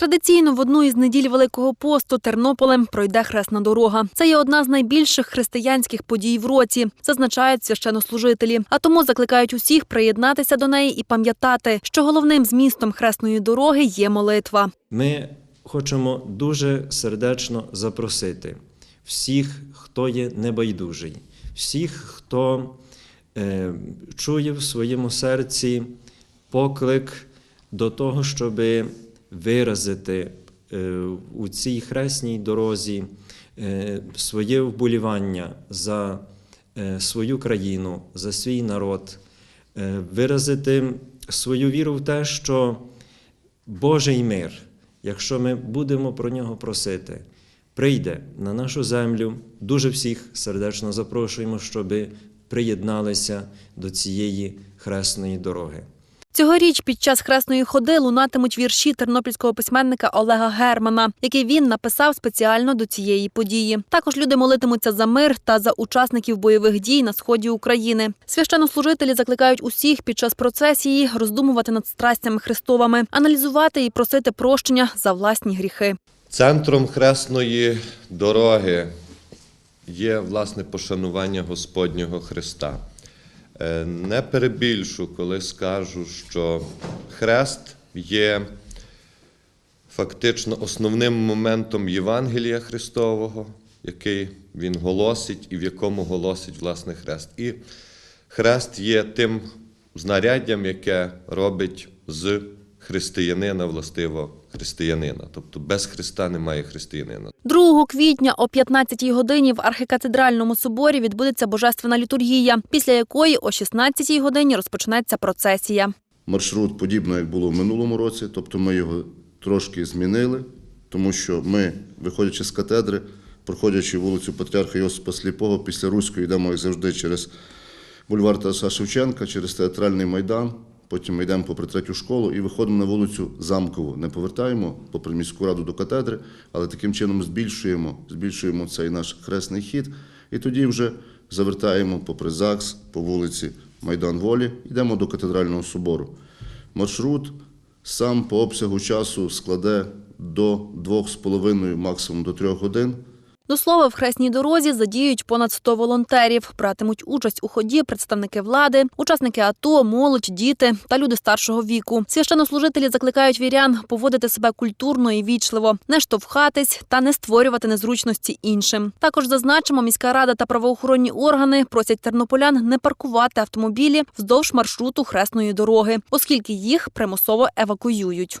Традиційно в одну із неділь Великого посту Тернополем пройде хресна дорога. Це є одна з найбільших християнських подій в році, зазначають священнослужителі. А тому закликають усіх приєднатися до неї і пам'ятати, що головним змістом хресної дороги є молитва. Ми хочемо дуже сердечно запросити всіх, хто є небайдужий, всіх, хто е, чує в своєму серці поклик до того, щоб виразити е, у цій хресній дорозі е, своє вболівання за е, свою країну, за свій народ, виразити свою віру в те, що Божий мир, якщо ми будемо про нього просити, прийде на нашу землю. Дуже всіх сердечно запрошуємо, щоб приєдналися до цієї хресної дороги. Цьогоріч під час хресної ходи лунатимуть вірші тернопільського письменника Олега Германа, які він написав спеціально до цієї події. Також люди молитимуться за мир та за учасників бойових дій на сході України. Священнослужителі закликають усіх під час процесії роздумувати над страстями Христовими, аналізувати і просити прощення за власні гріхи. Центром хресної дороги є власне пошанування Господнього Христа. Е, Не перебільшу, коли скажу, що хрест є фактично основним моментом Євангелія Христового, який він голосить і в якому голосить власне хрест. І хрест є тим знаряддям, яке робить з християнина властиво християнина. Тобто без Христа немає християнина. 2 квітня о 15-й годині в архікатедральному соборі відбудеться божественна літургія, після якої о 16-й годині розпочнеться процесія. маршрут подібно, як було в минулому році, тобто ми його трошки змінили, тому що ми, виходячи з катедри, проходячи вулицю Патріарха Йосипа Сліпого, після Руської йдемо, як завжди, через бульвар Тараса Шевченка, через театральний майдан. Потім ми йдемо попри третю школу і виходимо на вулицю Замкову. Не повертаємо попри міську раду до катедри, але таким чином збільшуємо, збільшуємо цей наш хресний хід. І тоді вже завертаємо попри ЗАГС по вулиці Майдан Волі, йдемо до катедрального собору. Маршрут сам по обсягу часу складе до 2,5, максимум до 3 годин. До слова, в хресній дорозі задіють понад 100 волонтерів. Братимуть участь у ході представники влади, учасники АТО, молодь, діти та люди старшого віку. Священнослужителі закликають вірян поводити себе культурно і вічливо, не штовхатись та не створювати незручності іншим. Також зазначимо, міська рада та правоохоронні органи просять тернополян не паркувати автомобілі вздовж маршруту хресної дороги, оскільки їх примусово евакуюють.